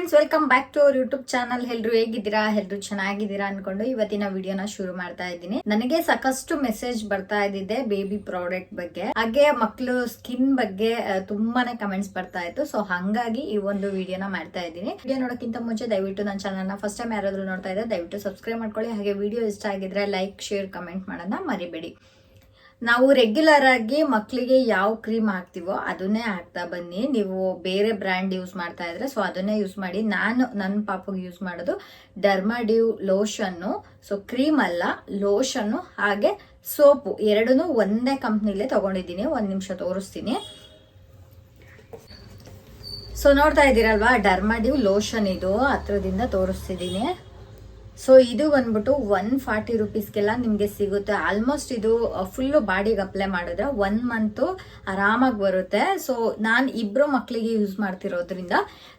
Friends welcome back to our YouTube channel ಎಲ್ರು ಹೇಗಿದ್ದೀರಾ? ಎಲ್ರು ಚೆನ್ನಾಗಿದ್ದೀರಾ ಅನ್ಕೊಂಡು ಇವತ್ತಿನ ವಿಡಿಯೋನ ಶುರು ಮಾಡ್ತಾ ಇದ್ದೀನಿ. ನನಗೆ ಸಾಕಷ್ಟು ಮೆಸೇಜ್ ಬರ್ತಾ ಇದ್ದಿದೆ ಬೇಬಿ ಪ್ರಾಡಕ್ಟ್ ಬಗ್ಗೆ. ಹಾಗೆ ಮಕ್ಕಳು ಸ್ಕಿನ್ ಬಗ್ಗೆ ತುಂಬಾನೇ ಕಮೆಂಟ್ಸ್ ಬರ್ತಾ ಇತ್ತು. ಸೊ ಹಂಗಾಗಿ ಈ ಒಂದು ವಿಡಿಯೋನ ಮಾಡ್ತಾ ಇದ್ದೀನಿ. ವಿಡಿಯೋ ನೋಡೋಕ್ಕಿಂತ ಮುಂಚೆ ದಯವಿಟ್ಟು ನನ್ನ ಚಾನಲ್ನ ಫಸ್ಟ್ ಟೈಮ್ ಯಾರಾದ್ರೂ ನೋಡ್ತಾ ಇದ್ದರೆ ದಯವಿಟ್ಟು ಸಬ್ಸ್ಕ್ರೈಬ್ ಮಾಡ್ಕೊಳ್ಳಿ. ಹಾಗೆ ವಿಡಿಯೋ ಇಷ್ಟ ಆಗಿದ್ರೆ ಲೈಕ್ ಶೇರ್ ಕಮೆಂಟ್ ಮಾಡೋಣ ಮರಿಬೇಡಿ. ನಾವು ರೆಗ್ಯುಲರ್ ಆಗಿ ಮಕ್ಕಳಿಗೆ ಯಾವ ಕ್ರೀಮ್ ಹಾಕ್ತಿವೋ ಅದನ್ನೇ ಹಾಕ್ತಾ ಬನ್ನಿ. ನೀವು ಬೇರೆ ಬ್ರ್ಯಾಂಡ್ ಯೂಸ್ ಮಾಡ್ತಾ ಇದ್ರೆ ಸೊ ಅದನ್ನೇ ಯೂಸ್ ಮಾಡಿ. ನಾನು ನನ್ನ ಪಾಪಗೆ ಯೂಸ್ ಮಾಡೋದು ಡರ್ಮಾಡ್ಯೂ ಲೋಷನ್ನು ಸೊ ಕ್ರೀಮ್ ಅಲ್ಲ ಲೋಷನ್ನು ಹಾಗೆ ಸೋಪು ಎರಡೂ ಒಂದೇ ಕಂಪ್ನಿಲೇ ತಗೊಂಡಿದ್ದೀನಿ. ಒಂದು ನಿಮಿಷ ತೋರಿಸ್ತೀನಿ. ಸೊ ನೋಡ್ತಾ ಇದ್ದೀರಲ್ವಾ ಡರ್ಮಾಡ್ಯೂ ಲೋಷನ್ ಇದು ಹತ್ರದಿಂದ ತೋರಿಸ್ತಿದ್ದೀನಿ. ಸೊ ಇದು ಬಂದ್ಬಿಟ್ಟು ಒನ್ ಫಾರ್ಟಿ ರುಪೀಸ್ಗೆಲ್ಲ ನಿಮಗೆ ಸಿಗುತ್ತೆ. ಆಲ್ಮೋಸ್ಟ್ ಇದು ಫುಲ್ಲು ಬಾಡಿಗೆ ಅಪ್ಲೈ ಮಾಡಿದ್ರೆ ಒನ್ ಮಂತು ಆರಾಮಾಗಿ ಬರುತ್ತೆ. ಸೊ ನಾನು ಇಬ್ಬರು ಮಕ್ಕಳಿಗೆ ಯೂಸ್ ಮಾಡ್ತಿರೋದ್ರಿಂದ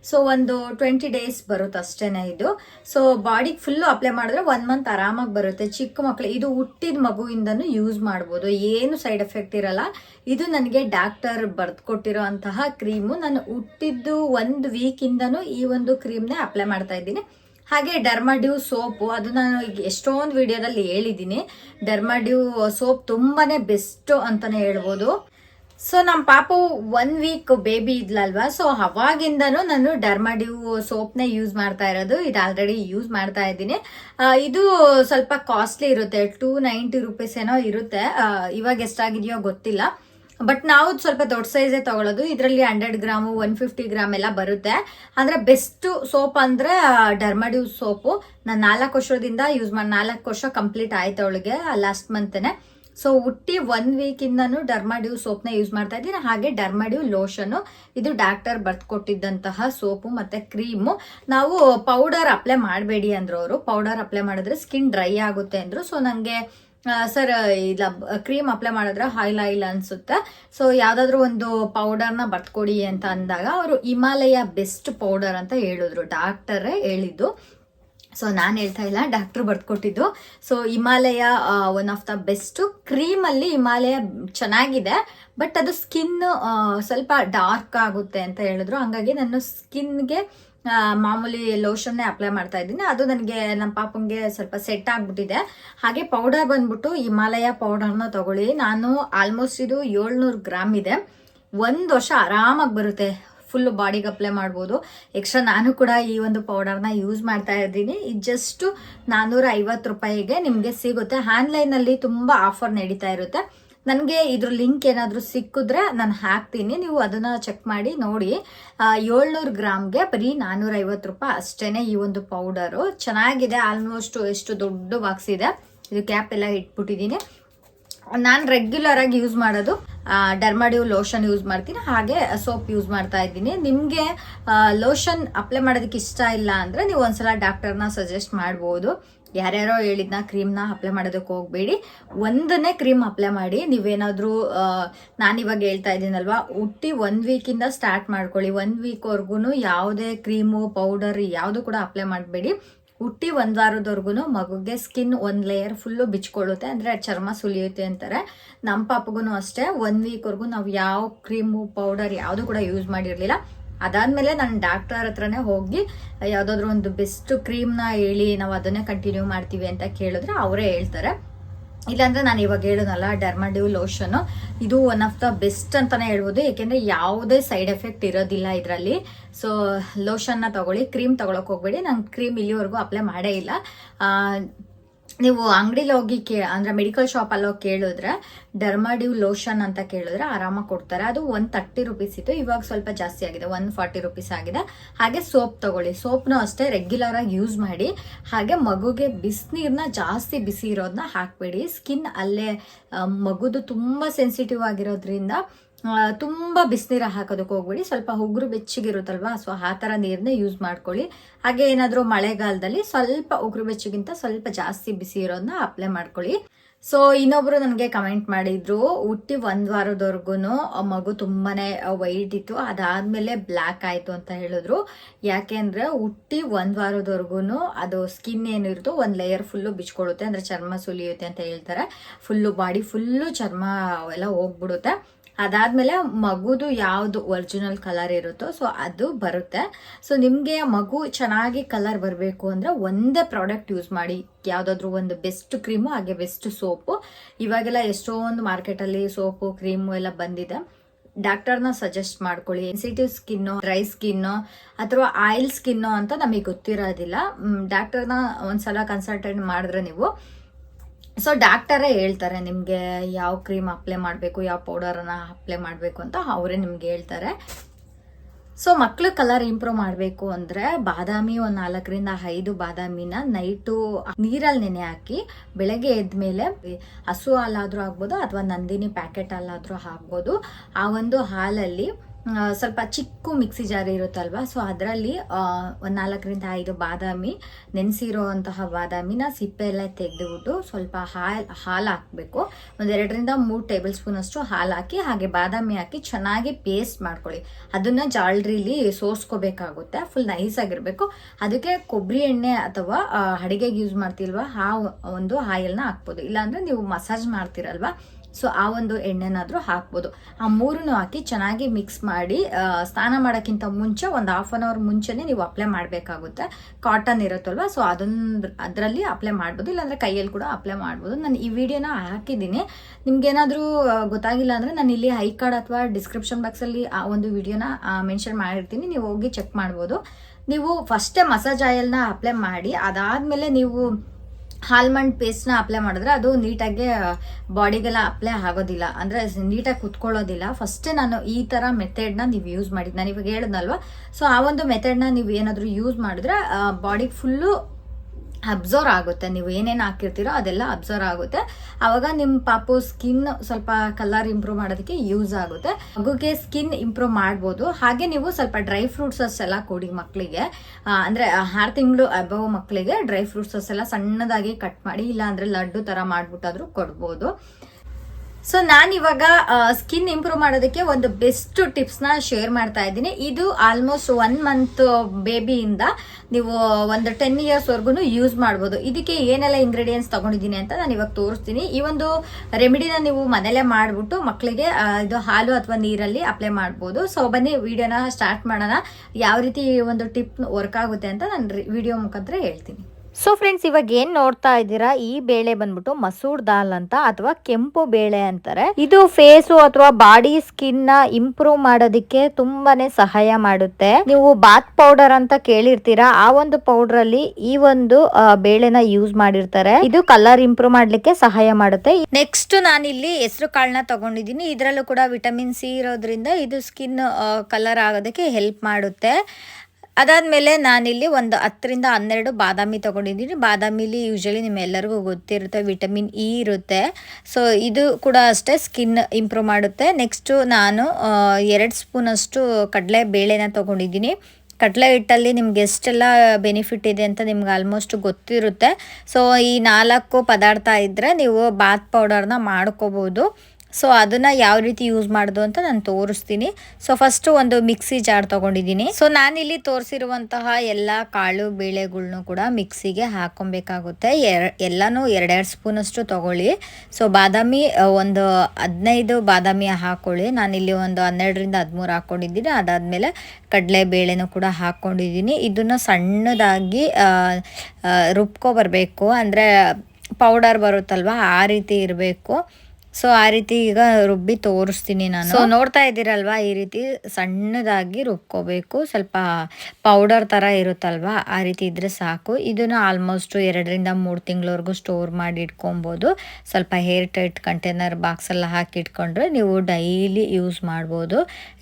ಸೊ ಒಂದು ಟ್ವೆಂಟಿ ಡೇಸ್ ಬರುತ್ತೆ ಅಷ್ಟೇ ಇದು. ಸೊ ಬಾಡಿಗೆ ಫುಲ್ಲು ಅಪ್ಲೈ ಮಾಡಿದ್ರೆ ಒನ್ ಮಂತ್ ಆರಾಮಾಗಿ ಬರುತ್ತೆ. ಚಿಕ್ಕ ಮಕ್ಕಳು ಇದು ಹುಟ್ಟಿದ ಮಗುವಿಂದನೂ ಯೂಸ್ ಮಾಡ್ಬೋದು. ಏನು ಸೈಡ್ ಎಫೆಕ್ಟ್ ಇರಲ್ಲ. ಇದು ನನಗೆ ಡಾಕ್ಟರ್ ಬರ್ದ್ಕೊಟ್ಟಿರೋ ಅಂತಹ ಕ್ರೀಮು ನಾನು ಹುಟ್ಟಿದ್ದು ಒಂದು ವೀಕಿಂದನೂ ಈ ಒಂದು ಕ್ರೀಮ್ನೇ ಅಪ್ಲೈ ಮಾಡ್ತಾ ಇದ್ದೀನಿ. ಹಾಗೆ ಡರ್ಮಾಡ್ಯೂ ಸೋಪು, ಅದು ನಾನು ಎಷ್ಟೊಂದು ವಿಡಿಯೋದಲ್ಲಿ ಹೇಳಿದ್ದೀನಿ. ಡರ್ಮಾಡ್ಯೂ ಸೋಪ್ ತುಂಬಾನೇ ಬೆಸ್ಟ್ ಅಂತಲೇ ಹೇಳ್ಬೋದು. ಸೊ ನಮ್ಮ ಪಾಪು ಒನ್ ವೀಕ್ ಬೇಬಿ ಇದ್ಲಲ್ವಾ? ಸೊ, ಅವಾಗಿಂದನೂ ನಾನು ಡರ್ಮಾಡ್ಯೂ ಸೋಪ್ನೇ ಯೂಸ್ ಮಾಡ್ತಾ ಇರೋದು. ಇದು ಆಲ್ರೆಡಿ ಯೂಸ್ ಮಾಡ್ತಾ ಇದ್ದೀನಿ. ಇದು ಸ್ವಲ್ಪ ಕಾಸ್ಟ್ಲಿ ಇರುತ್ತೆ. ಟೂ ನೈಂಟಿ ರುಪೀಸ್ ಏನೋ ಇರುತ್ತೆ. ಇವಾಗ ಎಷ್ಟಾಗಿದೆಯೋ ಗೊತ್ತಿಲ್ಲ. ಬಟ್ ನಾವು ಸ್ವಲ್ಪ ದೊಡ್ಡ ಸೈಜೇ ತಗೊಳ್ಳೋದು ಇದರಲ್ಲಿ hundred gram one fifty gram ಎಲ್ಲ ಬರುತ್ತೆ. ಅಂದ್ರೆ ಬೆಸ್ಟ್ ಸೋಪ್ ಅಂದ್ರೆ ಡರ್ಮಡ್ಯೂ ಸೋಪು ನಾನು ನಾಲ್ಕು ವರ್ಷದಿಂದ ಯೂಸ್ ಮಾಡಿ, ನಾಲ್ಕು ವರ್ಷ ಕಂಪ್ಲೀಟ್ ಆಯ್ತು ಅವಳಿಗೆ ಲಾಸ್ಟ್ ಮಂತ್ನೇ ಸೊ ಹುಟ್ಟಿ ಒನ್ ವೀಕಿಂದನೂ ಡರ್ಮಾಡ್ಯೂ ಸೋಪ್ನ ಯೂಸ್ ಮಾಡ್ತಾ ಇದ್ದೀನಿ. ಹಾಗೆ ಡರ್ಮಾಡ್ಯೂ ಲೋಷನ್ ಇದು ಡಾಕ್ಟರ್ ಬರ್ತ್ಕೊಟ್ಟಿದ್ದಂತಹ ಸೋಪು ಮತ್ತೆ ಕ್ರೀಮು ನಾವು ಪೌಡರ್ ಅಪ್ಲೈ ಮಾಡಬೇಡಿ ಅಂದರು ಅವರು. ಪೌಡರ್ ಅಪ್ಲೈ ಮಾಡಿದ್ರೆ ಸ್ಕಿನ್ ಡ್ರೈ ಆಗುತ್ತೆ ಅಂದ್ರು. ಸೊ ನನಗೆ ಸರ್, ಇಲ್ಲ, ಕ್ರೀಮ್ ಅಪ್ಲೈ ಮಾಡಿದ್ರೆ ಆಯಿಲ್ ಆಯಿಲ್ ಅನ್ಸುತ್ತೆ. ಸೊ ಯಾವ್ದಾದ್ರು ಒಂದು ಪೌಡರ್ನ ಬರ್ತ್ಕೊಡಿ ಅಂತ ಅಂದಾಗ ಅವರು ಹಿಮಾಲಯ ಬೆಸ್ಟ್ ಪೌಡರ್ ಅಂತ ಹೇಳಿದ್ರು. ಡಾಕ್ಟರೇ ಹೇಳಿದ್ದು. ಸೊ ನಾನು ಹೇಳ್ತಾ ಇಲ್ಲ, doctor ಬರ್ಕೊಟ್ಟಿದ್ದು so Himalaya one of the best ಕ್ರೀಮಲ್ಲಿ Himalaya ಚೆನ್ನಾಗಿದೆ ಬಟ್ ಅದು ಸ್ಕಿನ್ ಸ್ವಲ್ಪ ಡಾರ್ಕ್ ಆಗುತ್ತೆ ಅಂತ ಹೇಳಿದ್ರು. ಹಂಗಾಗಿ ನನ್ನ ಸ್ಕಿನ್ಗೆ ಮಾಮೂಲಿ ಲೋಷನ್ನೇ ಅಪ್ಲೈ ಮಾಡ್ತಾ ಇದ್ದೀನಿ. ಅದು ನನಗೆ ನಮ್ಮ ಪಾಪಂಗೆ ಸ್ವಲ್ಪ ಸೆಟ್ ಆಗಿಬಿಟ್ಟಿದೆ. ಹಾಗೆ ಪೌಡರ್ ಬಂದ್ಬಿಟ್ಟು ಹಿಮಾಲಯ ಪೌಡರ್ನ ತಗೊಳ್ಳಿ. ನಾನು ಆಲ್ಮೋಸ್ಟ್ ಇದು ಏಳ್ನೂರು ಗ್ರಾಮ್ ಇದೆ. ಒಂದು ವರ್ಷ ಆರಾಮಾಗಿ ಬರುತ್ತೆ. ಫುಲ್ ಬಾಡಿಗೆ ಅಪ್ಲೈ ಮಾಡ್ಬೋದು. ಎಕ್ಸ್ಟ್ರಾ ನಾನು ಕೂಡ ಈ ಒಂದು ಪೌಡರ್ನ ಯೂಸ್ ಮಾಡ್ತಾ ಇದ್ದೀನಿ. ಇದು ಜಸ್ಟು ನಾನ್ನೂರ ಐವತ್ತು ರೂಪಾಯಿಗೆ ನಿಮಗೆ ಸಿಗುತ್ತೆ. ಆನ್ಲೈನಲ್ಲಿ ತುಂಬ ಆಫರ್ ನಡೀತಾ ಇರುತ್ತೆ. ನನಗೆ ಇದ್ರ ಲಿಂಕ್ ಏನಾದರೂ ಸಿಕ್ಕಿದ್ರೆ ನಾನು ಹಾಕ್ತೀನಿ. ನೀವು ಅದನ್ನು ಚೆಕ್ ಮಾಡಿ ನೋಡಿ. ಏಳ್ನೂರು ಗ್ರಾಮ್ಗೆ ಬರೀ ನಾನ್ನೂರೈವತ್ತು ರೂಪಾಯಿ ಅಷ್ಟೇ ಈ ಒಂದು ಪೌಡರು ಚೆನ್ನಾಗಿದೆ ಆಲ್ಮೋಸ್ಟ್ ಎಷ್ಟು ದೊಡ್ಡ ಬಾಕ್ಸ್ ಇದೆ. ಇದು ಕ್ಯಾಪ್ ಎಲ್ಲ ಇಟ್ಬಿಟ್ಟಿದ್ದೀನಿ. ನಾನು ರೆಗ್ಯುಲರ್ ಆಗಿ ಯೂಸ್ ಮಾಡೋದು ಡರ್ಮಾಡ್ಯೂ ಲೋಷನ್ ಯೂಸ್ ಮಾಡ್ತೀನಿ. ಹಾಗೆ ಸೋಪ್ ಯೂಸ್ ಮಾಡ್ತಾ ಇದ್ದೀನಿ. ನಿಮಗೆ ಲೋಷನ್ ಅಪ್ಲೈ ಮಾಡೋದಕ್ಕೆ ಇಷ್ಟ ಇಲ್ಲ ಅಂದರೆ ನೀವು ಒಂದ್ಸಲ ಡಾಕ್ಟರ್ನ ಸಜೆಸ್ಟ್ ಮಾಡ್ಬೋದು. ಯಾರ್ಯಾರೋ ಹೇಳಿದ್ನ ಕ್ರೀಮ್ನ ಅಪ್ಲೈ ಮಾಡೋದಕ್ಕೆ ಹೋಗಬೇಡಿ. ಒಂದನ್ನೇ ಕ್ರೀಮ್ ಅಪ್ಲೈ ಮಾಡಿ ನೀವೇನಾದರೂ ನಾನಿವಾಗ ಹೇಳ್ತಾ ಇದ್ದೀನಲ್ವಾ, ಹುಟ್ಟಿ ಒಂದು ವೀಕಿಂದ ಸ್ಟಾರ್ಟ್ ಮಾಡ್ಕೊಳ್ಳಿ. ಒಂದು ವೀಕ್ವರೆಗೂ ಯಾವುದೇ ಕ್ರೀಮು ಪೌಡರ್ ಯಾವುದು ಕೂಡ ಅಪ್ಲೈ ಮಾಡಬೇಡಿ. ಹುಟ್ಟಿ ಒಂದು ವಾರದವರೆಗೂ ಮಗುಗೆ ಸ್ಕಿನ್ ಒಂದು ಲೇಯರ್ ಫುಲ್ಲು ಬಿಚ್ಕೊಳ್ಳುತ್ತೆ. ಅಂದರೆ ಚರ್ಮ ಸುಲಿಯುತ್ತೆ ಅಂತಾರೆ. ನಮ್ಮ ಪಾಪಗೂ ಅಷ್ಟೇ. ಒಂದು ವೀಕ್ವರೆಗೂ ನಾವು ಯಾವ ಕ್ರೀಮು ಪೌಡರ್ ಯಾವುದು ಕೂಡ ಯೂಸ್ ಮಾಡಿರಲಿಲ್ಲ. ಅದಾದಮೇಲೆ ನಾನು ಡಾಕ್ಟರ್ ಹತ್ರನೇ ಹೋಗಿ, ಯಾವುದಾದ್ರೂ ಒಂದು ಬೆಸ್ಟ್ ಕ್ರೀಮ್ನ ಹೇಳಿ ನಾವು ಅದನ್ನೇ ಕಂಟಿನ್ಯೂ ಮಾಡ್ತೀವಿ ಅಂತ ಕೇಳಿದ್ರೆ ಅವರೇ ಹೇಳ್ತಾರೆ. ಇಲ್ಲಾಂದ್ರೆ ನಾನು ಇವಾಗ ಹೇಳೋದಲ್ಲ ಡರ್ಮಾಡ್ಯೂ ಲೋಷನ್ ಇದು ಒನ್ ಆಫ್ ದ ಬೆಸ್ಟ್ ಅಂತಾನೆ ಹೇಳ್ಬೋದು. ಯಾಕೆಂದ್ರೆ ಯಾವುದೇ ಸೈಡ್ ಎಫೆಕ್ಟ್ ಇರೋದಿಲ್ಲ ಇದರಲ್ಲಿ. ಸೊ ಲೋಷನ್ನ ತಗೊಳ್ಳಿ ಕ್ರೀಮ್ ತಗೊಳಕ್ ಹೋಗ್ಬೇಡಿ. ನಾನು ಕ್ರೀಮ್ ಇಲ್ಲಿವರೆಗೂ ಅಪ್ಲೈ ಮಾಡೇ ಇಲ್ಲ. ನೀವು ಅಂಗಡಿಲಿ ಹೋಗಿ ಕೇ, ಅಂದರೆ ಮೆಡಿಕಲ್ ಶಾಪಲ್ಲಿ ಹೋಗಿ ಕೇಳಿದ್ರೆ ಡರ್ಮಾಡ್ಯೂ ಲೋಷನ್ ಅಂತ ಕೇಳಿದ್ರೆ ಆರಾಮಾಗಿ ಕೊಡ್ತಾರೆ. ಅದು ಒನ್ ತರ್ಟಿ ರುಪೀಸ್ ಇತ್ತು. ಇವಾಗ ಸ್ವಲ್ಪ ಜಾಸ್ತಿ ಆಗಿದೆ. ಒನ್ ಫಾರ್ಟಿ ರುಪೀಸ್ ಆಗಿದೆ. ಹಾಗೆ ಸೋಪ್ ತಗೊಳ್ಳಿ. ಸೋಪ್ನು ಅಷ್ಟೇ ರೆಗ್ಯುಲರ್ ಆಗಿ ಯೂಸ್ ಮಾಡಿ. ಹಾಗೆ ಮಗುಗೆ ಬಿಸಿನೀರನ್ನ ಜಾಸ್ತಿ ಬಿಸಿ ಇರೋದನ್ನ ಹಾಕಬೇಡಿ. ಸ್ಕಿನ್ ಅಲ್ಲೇ ಮಗುದು ತುಂಬ ಸೆನ್ಸಿಟಿವ್ ಆಗಿರೋದ್ರಿಂದ ತುಂಬ ಬಿಸಿನೀರ ಹಾಕೋದಕ್ಕೆ ಹೋಗ್ಬೇಡಿ. ಸ್ವಲ್ಪ ಉಗುರು ಬೆಚ್ಚಗಿರುತ್ತಲ್ವಾ, ಸೊ ಆ ಥರ ನೀರನ್ನೇ ಯೂಸ್ ಮಾಡ್ಕೊಳ್ಳಿ. ಹಾಗೆ ಏನಾದರೂ ಮಳೆಗಾಲದಲ್ಲಿ ಸ್ವಲ್ಪ ಉಗುರು ಬೆಚ್ಚಗಿಂತ ಸ್ವಲ್ಪ ಜಾಸ್ತಿ ಬಿಸಿ ಇರೋದನ್ನ ಅಪ್ಲೈ ಮಾಡ್ಕೊಳ್ಳಿ. ಸೊ ಇನ್ನೊಬ್ರು ನನಗೆ ಕಮೆಂಟ್ ಮಾಡಿದ್ರು, ಹುಟ್ಟಿ ಒಂದ್ ವಾರದವರೆಗೂ ಮಗು ತುಂಬಾನೇ ವೈಟ್ ಇತ್ತು, ಅದಾದ್ಮೇಲೆ ಬ್ಲ್ಯಾಕ್ ಆಯ್ತು ಅಂತ ಹೇಳಿದ್ರು. ಯಾಕೆಂದ್ರೆ ಹುಟ್ಟಿ ಒಂದ್ ವಾರದವರೆಗೂ ಅದು ಸ್ಕಿನ್ ಏನಿರುತ್ತೋ ಒಂದು ಲೇಯರ್ ಫುಲ್ಲು ಬಿಚ್ಕೊಳ್ಳುತ್ತೆ ಅಂದ್ರೆ ಚರ್ಮ ಸುಲಿಯುತ್ತೆ ಅಂತ ಹೇಳ್ತಾರೆ. ಫುಲ್ಲು ಬಾಡಿ ಫುಲ್ಲು ಚರ್ಮ ಎಲ್ಲ ಹೋಗ್ಬಿಡುತ್ತೆ. ಅದಾದ್ಮೇಲೆ ಮಗುದು ಯಾವುದು ಒರಿಜಿನಲ್ ಕಲರ್ ಇರುತ್ತೋ ಸೊ ಅದು ಬರುತ್ತೆ. ಸೊ ನಿಮಗೆ ಮಗು ಚೆನ್ನಾಗಿ ಕಲರ್ ಬರಬೇಕು ಅಂದ್ರೆ ಒಂದೇ ಪ್ರಾಡಕ್ಟ್ ಯೂಸ್ ಮಾಡಿ. ಯಾವುದಾದ್ರೂ ಒಂದು ಬೆಸ್ಟ್ ಕ್ರೀಮು ಹಾಗೆ ಬೆಸ್ಟ್ ಸೋಪು ಇವಾಗೆಲ್ಲ ಎಷ್ಟೊಂದು ಮಾರ್ಕೆಟಲ್ಲಿ ಸೋಪು ಕ್ರೀಮು ಎಲ್ಲ ಬಂದಿದೆ. ಡಾಕ್ಟರ್ನ ಸಜೆಸ್ಟ್ ಮಾಡ್ಕೊಳ್ಳಿ. ಸೆನ್ಸಿಟಿವ್ ಸ್ಕಿನ್ನು ಡ್ರೈ ಸ್ಕಿನ್ನು ಅಥವಾ ಆಯಿಲ್ ಸ್ಕಿನ್ನು ಅಂತ ನಮಗೆ ಗೊತ್ತಿರೋದಿಲ್ಲ. ಡಾಕ್ಟರ್ನ ಒಂದ್ಸಲ ಕನ್ಸಲ್ಟೆಂಟ್ ಮಾಡಿದ್ರೆ ನೀವು. ಸೊ ಡಾಕ್ಟರೇ ಹೇಳ್ತಾರೆ, ನಿಮಗೆ ಯಾವ ಕ್ರೀಮ್ ಅಪ್ಲೈ ಮಾಡಬೇಕು, ಯಾವ ಪೌಡರನ್ನು ಅಪ್ಲೈ ಮಾಡಬೇಕು ಅಂತ ಅವರೇ ನಿಮ್ಗೆ ಹೇಳ್ತಾರೆ. ಸೊ ಮಕ್ಕಳು ಕಲರ್ ಇಂಪ್ರೂವ್ ಮಾಡಬೇಕು ಅಂದರೆ ಬಾದಾಮಿ ಒಂದು ನಾಲ್ಕರಿಂದ ಐದು ಬಾದಾಮಿನ ನೈಟು ನೀರಲ್ಲಿ ನೆನೆ ಹಾಕಿ, ಬೆಳಗ್ಗೆ ಎದ್ಮೇಲೆ ಹಸು ಹಾಲಾದರೂ ಆಗ್ಬೋದು ಅಥವಾ ನಂದಿನಿ ಪ್ಯಾಕೆಟ್ ಹಾಲಾದರೂ ಹಾಕ್ಬೋದು. ಆ ಒಂದು ಹಾಲಲ್ಲಿ ಸ್ವಲ್ಪ ಚಿಕ್ಕ ಮಿಕ್ಸಿ ಜಾರ್ ಇರುತ್ತಲ್ವ? ಸೊ ಅದರಲ್ಲಿ ಒಂದು ನಾಲ್ಕರಿಂದ ಐದು ಬಾದಾಮಿ, ನೆನೆಸಿರೋವಂತಹ ಬಾದಾಮಿನ ಸಿಪ್ಪೆ ಎಲ್ಲ ತೆಗೆದುಬಿಟ್ಟು ಸ್ವಲ್ಪ ಹಾಲು ಹಾಲು ಹಾಕಬೇಕು. ಒಂದೆರಡರಿಂದ ಮೂರು ಟೇಬಲ್ ಸ್ಪೂನ್ ಅಷ್ಟು ಹಾಲು ಹಾಕಿ, ಹಾಗೆ ಬಾದಾಮಿ ಹಾಕಿ ಚೆನ್ನಾಗಿ ಪೇಸ್ಟ್ ಮಾಡ್ಕೊಳ್ಳಿ. ಅದನ್ನು ಜಾಲ್ರಿಲಿ ಸೋಸ್ಕೋಬೇಕಾಗುತ್ತೆ. ಫುಲ್ ನೈಸ್ ಆಗಿರಬೇಕು. ಅದಕ್ಕೆ ಕೊಬ್ಬರಿ ಎಣ್ಣೆ ಅಥವಾ ಅಡುಗೆಗೆ ಯೂಸ್ ಮಾಡ್ತಿಲ್ವ? ಆ, ಒಂದು ಆಯಿಲ್ನ ಹಾಕ್ಬೋದು. ಇಲ್ಲಾಂದರೆ ನೀವು ಮಸಾಜ್ ಮಾಡ್ತಿರಲ್ವಾ? ಸೊ ಆ ಒಂದು ಎಣ್ಣೆನಾದರೂ ಹಾಕ್ಬೋದು. ಆ ಮೂರನ್ನು ಹಾಕಿ ಚೆನ್ನಾಗಿ ಮಿಕ್ಸ್ ಮಾಡಿ ಸ್ನಾನ ಮಾಡೋಕ್ಕಿಂತ ಮುಂಚೆ ಒಂದು ಹಾಫ್ ಆನ್ ಅವರ್ ಮುಂಚೆನೇ ನೀವು ಅಪ್ಲೈ ಮಾಡಬೇಕಾಗುತ್ತೆ. ಕಾಟನ್ ಇರುತ್ತಲ್ವ ಸೊ ಅದನ್ನ ಅದರಲ್ಲಿ ಅಪ್ಲೈ ಮಾಡ್ಬೋದು. ಇಲ್ಲಾಂದರೆ ಕೈಯಲ್ಲಿ ಕೂಡ ಅಪ್ಲೈ ಮಾಡ್ಬೋದು. ನಾನು ಈ ವಿಡಿಯೋನ ಹಾಕಿದ್ದೀನಿ. ನಿಮ್ಗೇನಾದರೂ ಗೊತ್ತಾಗಿಲ್ಲ ಅಂದರೆ ನಾನು ಇಲ್ಲಿ ಹೈ ಕಾರ್ಡ್ ಅಥವಾ ಡಿಸ್ಕ್ರಿಪ್ಷನ್ ಬಾಕ್ಸಲ್ಲಿ ಆ ಒಂದು ವಿಡಿಯೋನ ಮೆನ್ಷನ್ ಮಾಡಿರ್ತೀನಿ. ನೀವು ಹೋಗಿ ಚೆಕ್ ಮಾಡ್ಬೋದು. ನೀವು ಫಸ್ಟೇ ಮಸಾಜ್ ಆಯಿಲ್ನ ಅಪ್ಲೈ ಮಾಡಿ, ಅದಾದಮೇಲೆ ನೀವು ಆಲ್ಮಂಡ್ ಪೇಸ್ಟ್ನ ಅಪ್ಲೈ ಮಾಡಿದ್ರೆ ಅದು ನೀಟಾಗಿ ಬಾಡಿಗೆಲ್ಲ ಅಪ್ಲೈ ಆಗೋದಿಲ್ಲ. ಅಂದರೆ ನೀಟಾಗಿ ಕುತ್ಕೊಳ್ಳೋದಿಲ್ಲ. ಫಸ್ಟೇ ನಾನು ಈ ಥರ ಮೆಥಡ್ನ ನೀವು ಯೂಸ್ ಮಾಡಿದ್ದು ನಾನು ಇವಾಗ ಹೇಳಿದ್ನಲ್ವ? ಸೊ ಆ ಒಂದು ಮೆಥಡ್ನ ನೀವು ಏನಾದರೂ ಯೂಸ್ ಮಾಡಿದ್ರೆ ಬಾಡಿಗೆ ಫುಲ್ಲು ಅಬ್ಸರ್ವ್ ಆಗುತ್ತೆ. ನೀವು ಏನೇನು ಹಾಕಿರ್ತೀರೋ ಅದೆಲ್ಲ ಅಬ್ಸರ್ವ್ ಆಗುತ್ತೆ. ಆವಾಗ ನಿಮ್ಮ ಪಾಪು ಸ್ಕಿನ್ ಸ್ವಲ್ಪ ಕಲರ್ ಇಂಪ್ರೂವ್ ಮಾಡೋದಕ್ಕೆ ಯೂಸ್ ಆಗುತ್ತೆ. ಮಗುಗೆ ಸ್ಕಿನ್ ಇಂಪ್ರೂವ್ ಮಾಡ್ಬೋದು. ಹಾಗೆ ನೀವು ಸ್ವಲ್ಪ ಡ್ರೈ ಫ್ರೂಟ್ಸಸ್ ಎಲ್ಲ ಕೊಡಿ ಮಕ್ಕಳಿಗೆ ಅಂದರೆ ಆರು ತಿಂಗಳು ಅಬವ್ ಮಕ್ಕಳಿಗೆ ಡ್ರೈ ಫ್ರೂಟ್ಸಸ್ ಎಲ್ಲ ಸಣ್ಣದಾಗಿ ಕಟ್ ಮಾಡಿ ಇಲ್ಲ ಅಂದರೆ ಲಡ್ಡು ಥರ ಮಾಡಿಬಿಟ್ಟಾದ್ರೂ ಕೊಡ್ಬೋದು. ಸೊ ನಾನು ಇವಾಗ ಸ್ಕಿನ್ ಇಂಪ್ರೂವ್ ಮಾಡೋದಕ್ಕೆ ಒಂದು ಬೆಸ್ಟ್ ಟಿಪ್ಸ್ನ ಶೇರ್ ಮಾಡ್ತಾ ಇದ್ದೀನಿ. ಇದು ಆಲ್ಮೋಸ್ಟ್ ಒನ್ ಮಂತ್ ಬೇಬಿಯಿಂದ ನೀವು ಒಂದು ಟೆನ್ ಇಯರ್ಸ್ವರೆಗೂ ಯೂಸ್ ಮಾಡ್ಬೋದು. ಇದಕ್ಕೆ ಏನೆಲ್ಲ ಇಂಗ್ರೀಡಿಯೆಂಟ್ಸ್ ತಗೊಂಡಿದ್ದೀನಿ ಅಂತ ನಾನು ಇವಾಗ ತೋರಿಸ್ತೀನಿ. ಈ ಒಂದು ರೆಮಿಡಿನ ನೀವು ಮನೇಲೆ ಮಾಡಿಬಿಟ್ಟು ಮಕ್ಕಳಿಗೆ ಇದು ಹಾಲು ಅಥವಾ ನೀರಲ್ಲಿ ಅಪ್ಲೈ ಮಾಡ್ಬೋದು. ಸೊ ಬನ್ನಿ ವಿಡಿಯೋನ ಸ್ಟಾರ್ಟ್ ಮಾಡೋಣ. ಯಾವ ರೀತಿ ಒಂದು ಟಿಪ್ ವರ್ಕ್ ಆಗುತ್ತೆ ಅಂತ ನಾನು ವಿಡಿಯೋ ಮುಖಾಂತರ ಹೇಳ್ತೀನಿ. ಸೊ ಫ್ರೆಂಡ್ಸ್ ಇವಾಗ ಏನ್ ನೋಡ್ತಾ ಇದ್ದೀರಾ? ಈ ಬೇಳೆ ಬಂದ್ಬಿಟ್ಟು ಮಸೂರ್ ದಾಲ್ ಅಂತ ಅಥವಾ ಕೆಂಪು ಬೇಳೆ ಅಂತಾರೆ. ಇದು ಫೇಸು ಅಥವಾ ಬಾಡಿ ಸ್ಕಿನ್ನ ಇಂಪ್ರೂವ್ ಮಾಡೋದಿಕ್ಕೆ ತುಂಬಾನೇ ಸಹಾಯ ಮಾಡುತ್ತೆ. ನೀವು ಬಾತ್ ಪೌಡರ್ ಅಂತ ಕೇಳಿರ್ತೀರಾ? ಆ ಒಂದು ಪೌಡರ್ ಅಲ್ಲಿ ಈ ಒಂದು ಬೇಳೆನ ಯೂಸ್ ಮಾಡಿರ್ತಾರೆ. ಇದು ಕಲರ್ ಇಂಪ್ರೂವ್ ಮಾಡ್ಲಿಕ್ಕೆ ಸಹಾಯ ಮಾಡುತ್ತೆ. ನೆಕ್ಸ್ಟ್ ನಾನಿಲ್ಲಿ ಹೆಸರು ಕಾಳನ್ನ ತಗೊಂಡಿದ್ದೀನಿ. ಇದರಲ್ಲೂ ಕೂಡ ವಿಟಮಿನ್ ಸಿ ಇರೋದ್ರಿಂದ ಇದು ಸ್ಕಿನ್ ಕಲರ್ ಆಗೋದಕ್ಕೆ ಹೆಲ್ಪ್ ಮಾಡುತ್ತೆ. ಅದಾದಮೇಲೆ ನಾನಿಲ್ಲಿ ಒಂದು ಹತ್ತರಿಂದ ಹನ್ನೆರಡು ಬಾದಾಮಿ ತೊಗೊಂಡಿದ್ದೀನಿ. ಬಾದಾಮಿಲಿ ಯೂಶಲಿ ನಿಮ್ಮೆಲ್ಲರಿಗೂ ಗೊತ್ತಿರುತ್ತೆ ವಿಟಮಿನ್ ಇ ಇರುತ್ತೆ. ಸೊ ಇದು ಕೂಡ ಅಷ್ಟೇ ಸ್ಕಿನ್ ಇಂಪ್ರೂವ್ ಮಾಡುತ್ತೆ. ನೆಕ್ಸ್ಟು ನಾನು ಎರಡು ಸ್ಪೂನಷ್ಟು ಕಡಲೆ ಬೇಳೆನ ತೊಗೊಂಡಿದ್ದೀನಿ. ಕಡಲೆ ಹಿಟ್ಟಲ್ಲಿ ನಿಮ್ಗೆ ಎಷ್ಟೆಲ್ಲ ಬೆನಿಫಿಟ್ ಇದೆ ಅಂತ ನಿಮ್ಗೆ ಆಲ್ಮೋಸ್ಟ್ ಗೊತ್ತಿರುತ್ತೆ. ಸೊ ಈ ನಾಲ್ಕು ಪದಾರ್ಥ ಇದ್ದರೆ ನೀವು ಬಾತ್ ಪೌಡರ್ನ ಮಾಡ್ಕೋಬೋದು. ಸೊ ಅದನ್ನ ಯಾವ ರೀತಿ ಯೂಸ್ ಮಾಡೋದು ಅಂತ ನಾನು ತೋರಿಸ್ತೀನಿ. ಸೊ ಫಸ್ಟ್ ಒಂದು ಮಿಕ್ಸಿ ಜಾರ್ ತೊಗೊಂಡಿದ್ದೀನಿ. ಸೊ ನಾನಿಲ್ಲಿ ತೋರಿಸಿರುವಂತಹ ಎಲ್ಲ ಕಾಳು ಬೇಳೆಗಳ್ನು ಕೂಡ ಮಿಕ್ಸಿಗೆ ಹಾಕೊಬೇಕಾಗುತ್ತೆ. ಎರ್, ಎಲ್ಲನೂ ಎರಡೆರಡು ಸ್ಪೂನಷ್ಟು ತಗೊಳ್ಳಿ. ಸೊ ಬಾದಾಮಿ ಒಂದು ಹದಿನೈದು ಬಾದಾಮಿ ಹಾಕೊಳ್ಳಿ. ನಾನಿಲ್ಲಿ ಒಂದು ಹನ್ನೆರಡರಿಂದ ಹದಿಮೂರು ಹಾಕ್ಕೊಂಡಿದ್ದೀನಿ ಅದಾದಮೇಲೆ ಕಡಲೆ ಬೇಳೆನೂ ಕೂಡ ಹಾಕ್ಕೊಂಡಿದ್ದೀನಿ ಇದನ್ನು ಸಣ್ಣದಾಗಿ ರುಬ್ಕೊ ಬರಬೇಕು. ಅಂದರೆ ಪೌಡರ್ ಬರುತ್ತಲ್ವ, ಆ ರೀತಿ ಇರಬೇಕು. ಸೊ ಆ ರೀತಿ ಈಗ ರುಬ್ಬಿ ತೋರಿಸ್ತೀನಿ ನಾನು. ಸೊ ನೋಡ್ತಾ ಇದ್ದೀರಲ್ವಾ, ಈ ರೀತಿ ಸಣ್ಣದಾಗಿ ರುಬ್ಕೋಬೇಕು. ಸ್ವಲ್ಪ ಪೌಡರ್ ಥರ ಇರುತ್ತಲ್ವಾ, ಆ ರೀತಿ ಇದ್ರೆ ಸಾಕು. ಇದನ್ನು ಆಲ್ಮೋಸ್ಟ್ ಎರಡರಿಂದ ಮೂರು ತಿಂಗಳವರೆಗೂ ಸ್ಟೋರ್ ಮಾಡಿ ಇಟ್ಕೊಬೋದು. ಸ್ವಲ್ಪ ಹೇರ್ ಟೈಟ್ ಕಂಟೈನರ್ ಬಾಕ್ಸೆಲ್ಲ ಹಾಕಿ ಇಟ್ಕೊಂಡ್ರೆ ನೀವು ಡೈಲಿ ಯೂಸ್ ಮಾಡ್ಬೋದು.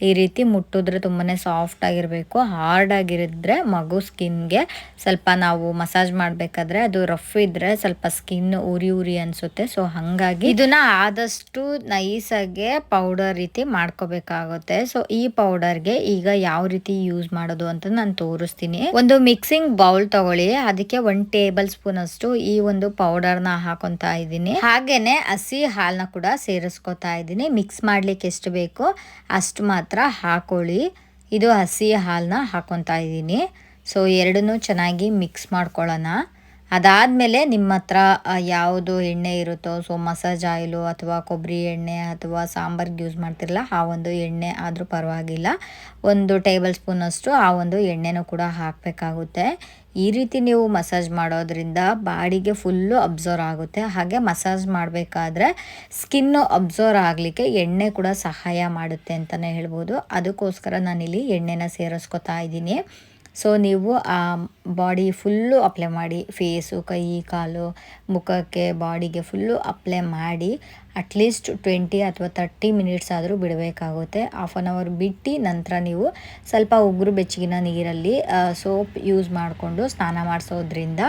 ಈ ರೀತಿ ಮುಟ್ಟಿದ್ರೆ ತುಂಬಾ ಸಾಫ್ಟ್ ಆಗಿರಬೇಕು, ಹಾರ್ಡ್ ಆಗಿರಿದ್ರೆ ಮಗು ಸ್ಕಿನ್ಗೆ. ಸ್ವಲ್ಪ ನಾವು ಮಸಾಜ್ ಮಾಡಬೇಕಾದ್ರೆ ಅದು ರಫ್ ಇದ್ರೆ ಸ್ವಲ್ಪ ಸ್ಕಿನ್ ಉರಿ ಉರಿ ಅನಿಸುತ್ತೆ. ಸೊ ಹಂಗಾಗಿ ಇದನ್ನ ಆದಷ್ಟು ನೈಸಾಗೆ ಪೌಡರ್ ರೀತಿ ಮಾಡ್ಕೋಬೇಕಾಗುತ್ತೆ. ಸೊ ಈ ಪೌಡರ್ಗೆ ಈಗ ಯಾವ ರೀತಿ ಯೂಸ್ ಮಾಡೋದು ಅಂತ ನಾನು ತೋರಿಸ್ತೀನಿ. ಒಂದು ಮಿಕ್ಸಿಂಗ್ ಬೌಲ್ ತಗೊಳ್ಳಿ. ಅದಕ್ಕೆ ಒಂದ್ ಟೇಬಲ್ ಸ್ಪೂನ್ ಅಷ್ಟು ಈ ಒಂದು ಪೌಡರ್ನ ಹಾಕೊಂತ ಇದ್ದೀನಿ. ಹಾಗೇನೆ ಹಸಿ ಹಾಲ್ನ ಕೂಡ ಸೇರಿಸ್ಕೊತಾ ಇದ್ದೀನಿ. ಮಿಕ್ಸ್ ಮಾಡ್ಲಿಕ್ಕೆ ಎಷ್ಟು ಬೇಕು ಅಷ್ಟು ಮಾತ್ರ ಹಾಕೊಳ್ಳಿ. ಇದು ಹಸಿ ಹಾಲನ್ನ ಹಾಕೊತಾ ಇದ್ದೀನಿ. ಸೊ ಎರಡನ್ನೂ ಚೆನ್ನಾಗಿ ಮಿಕ್ಸ್ ಮಾಡ್ಕೊಳ್ಳೋಣ. ಅದಾದಮೇಲೆ ನಿಮ್ಮ ಹತ್ರ ಯಾವುದು ಎಣ್ಣೆ ಇರುತ್ತೋ, ಸೊ ಮಸಾಜ್ ಆಯಿಲು ಅಥವಾ ಕೊಬ್ಬರಿ ಎಣ್ಣೆ ಅಥವಾ ಸಾಂಬಾರ್ಗೆ ಯೂಸ್ ಮಾಡ್ತಿರಲ್ಲ, ಆ ಒಂದು ಎಣ್ಣೆ ಆದರೂ ಪರವಾಗಿಲ್ಲ. ಒಂದು ಟೇಬಲ್ ಸ್ಪೂನಷ್ಟು ಆ ಒಂದು ಎಣ್ಣೆನೂ ಕೂಡ ಹಾಕಬೇಕಾಗುತ್ತೆ. ಈ ರೀತಿ ನೀವು ಮಸಾಜ್ ಮಾಡೋದ್ರಿಂದ ಬಾಡಿಗೆ ಫುಲ್ಲು ಅಬ್ಸರ್ವ್ ಆಗುತ್ತೆ. ಹಾಗೆ ಮಸಾಜ್ ಮಾಡಬೇಕಾದ್ರೆ ಸ್ಕಿನ್ನು ಅಬ್ಸರ್ವ್ ಆಗಲಿಕ್ಕೆ ಎಣ್ಣೆ ಕೂಡ ಸಹಾಯ ಮಾಡುತ್ತೆ ಅಂತಲೇ ಹೇಳ್ಬೋದು. ಅದಕ್ಕೋಸ್ಕರ ನಾನಿಲ್ಲಿ ಎಣ್ಣೆನ ಸೇರಿಸ್ಕೊತಾ ಇದ್ದೀನಿ. ಸೊ ನೀವು ಆ ಬಾಡಿ ಫುಲ್ಲು ಅಪ್ಲೈ ಮಾಡಿ ಫೇಸು ಕೈ, ಕಾಲು, ಮುಖಕ್ಕೆ ಬಾಡಿಗೆ ಫುಲ್ಲು ಅಪ್ಲೈ ಮಾಡಿ ಅಟ್ಲೀಸ್ಟ್ ಟ್ವೆಂಟಿ ಅಥವಾ ತರ್ಟಿ ಮಿನಿಟ್ಸ್ ಆದರೂ ಬಿಡಬೇಕಾಗುತ್ತೆ. ಹಾಫ್ ಆನ್ ಅವರ್ ಬಿಟ್ಟು ನಂತರ ನೀವು ಸ್ವಲ್ಪ ಉಗುರು ಬೆಚ್ಚಗಿನ ನೀರಲ್ಲಿ ಸೋಪ್ ಯೂಸ್ ಮಾಡಿಕೊಂಡು ಸ್ನಾನ ಮಾಡಿಸೋದ್ರಿಂದ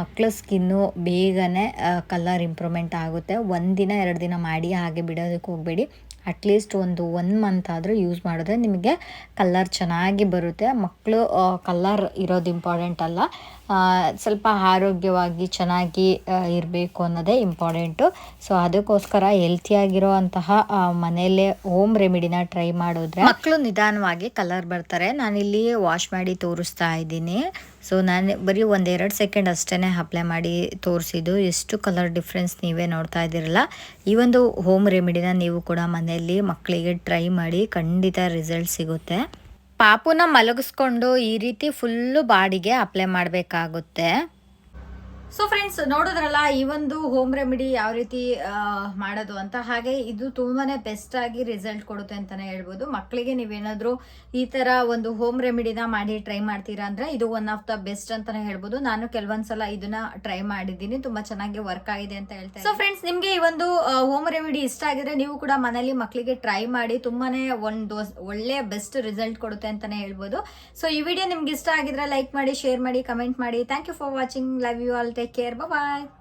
ಮಕ್ಕಳ ಸ್ಕಿನ್ನು ಬೇಗನೆ ಕಲರ್ ಇಂಪ್ರೂವ್ಮೆಂಟ್ ಆಗುತ್ತೆ. ಒಂದಿನ, ಎರಡು ದಿನ ಮಾಡಿ ಹಾಗೆ ಬಿಡೋದಕ್ಕೆ ಹೋಗಬೇಡಿ. ಅಟ್ಲೀಸ್ಟ್ ಒಂದು ಒನ್ ಮಂತ್ ಆದರೂ ಯೂಸ್ ಮಾಡಿದ್ರೆ ನಿಮಗೆ ಕಲ್ಲರ್ ಚೆನ್ನಾಗಿ ಬರುತ್ತೆ. ಮಕ್ಕಳು ಕಲ್ಲರ್ ಇರೋದು ಇಂಪಾರ್ಟೆಂಟ್ ಅಲ್ಲ. ಸ್ವಲ್ಪ ಆರೋಗ್ಯವಾಗಿ ಚೆನ್ನಾಗಿ ಇರಬೇಕು ಅನ್ನೋದೇ ಇಂಪಾರ್ಟೆಂಟು ಸೊ ಅದಕ್ಕೋಸ್ಕರ ಹೆಲ್ತಿಯಾಗಿರೋ ಅಂತಹ ಮನೆಯಲ್ಲೇ ಹೋಮ್ ರೆಮಿಡಿನ ಟ್ರೈ ಮಾಡಿದ್ರೆ ಮಕ್ಕಳು ನಿಧಾನವಾಗಿ ಕಲರ್ ಬರ್ತಾರೆ. ನಾನಿಲ್ಲಿ ವಾಶ್ ಮಾಡಿ ತೋರಿಸ್ತಾ ಇದ್ದೀನಿ. ಸೊ ನಾನು ಬರೀ ಒಂದೆರಡು ಸೆಕೆಂಡ್ ಅಷ್ಟೇ ಅಪ್ಲೈ ಮಾಡಿ ತೋರಿಸಿದ್ದು. ಎಷ್ಟು ಕಲರ್ ಡಿಫ್ರೆನ್ಸ್ ನೀವೇ ನೋಡ್ತಾ ಇದ್ದೀರಲ್ಲ. ಈ ಒಂದು ಹೋಮ್ ರೆಮಿಡಿನ ನೀವು ಕೂಡ ಮನೆಯಲ್ಲಿ ಮಕ್ಕಳಿಗೆ ಟ್ರೈ ಮಾಡಿ ಖಂಡಿತ ರಿಸಲ್ಟ್ ಸಿಗುತ್ತೆ. ಪಾಪುನ ಮಲಗಿಸ್ಕೊಂಡು ಈ ರೀತಿ ಫುಲ್ಲು ಬಾಡಿಗೆ ಅಪ್ಲೈ ಮಾಡಬೇಕಾಗುತ್ತೆ. ಸೊ ಫ್ರೆಂಡ್ಸ್ ನೋಡಿದ್ರಲ್ಲ, ಈ ಒಂದು ಹೋಮ್ ರೆಮಿಡಿ ಯಾವ ರೀತಿ ಮಾಡೋದು ಅಂತ. ಹಾಗೆ ಇದು ತುಂಬಾನೇ ಬೆಸ್ಟ್ ಆಗಿ ರಿಸಲ್ಟ್ ಕೊಡುತ್ತೆ ಅಂತಾನೆ ಹೇಳ್ಬೋದು. ಮಕ್ಕಳಿಗೆ ನೀವೇನಾದರೂ ಈ ತರ ಒಂದು ಹೋಮ್ ರೆಮಿಡಿನ ಮಾಡಿ ಟ್ರೈ ಮಾಡ್ತೀರಾ ಅಂದ್ರೆ ಇದು ಒನ್ ಆಫ್ ದ ಬೆಸ್ಟ್ ಅಂತಾನೆ ಹೇಳ್ಬೋದು. ನಾನು ಕೆಲವೊಂದ್ಸಲ ಇದನ್ನ ಟ್ರೈ ಮಾಡಿದ್ದೀನಿ. ತುಂಬಾ ಚೆನ್ನಾಗಿ ವರ್ಕ್ ಆಗಿದೆ ಅಂತ ಹೇಳ್ತೇನೆ ಸೊ ಫ್ರೆಂಡ್ಸ್ ನಿಮಗೆ ಈ ಒಂದು ಹೋಮ್ ರೆಮಿಡಿ ಇಷ್ಟ ಆಗಿದ್ರೆ ನೀವು ಕೂಡ ಮನೇಲಿ ಮಕ್ಕಳಿಗೆ ಟ್ರೈ ಮಾಡಿ ತುಂಬಾನೇ ಒಂದು ಒಳ್ಳೆ ಬೆಸ್ಟ್ ರಿಸಲ್ಟ್ ಕೊಡುತ್ತೆ ಅಂತಾನೆ ಹೇಳ್ಬೋದು. ಸೊ ಈ ವಿಡಿಯೋ ನಿಮ್ಗೆ ಇಷ್ಟ ಆಗಿದ್ರೆ ಲೈಕ್ ಮಾಡಿ ಶೇರ್ ಮಾಡಿ ಕಮೆಂಟ್ ಮಾಡಿ. Thank you for watching love you all Take care. Bye-bye.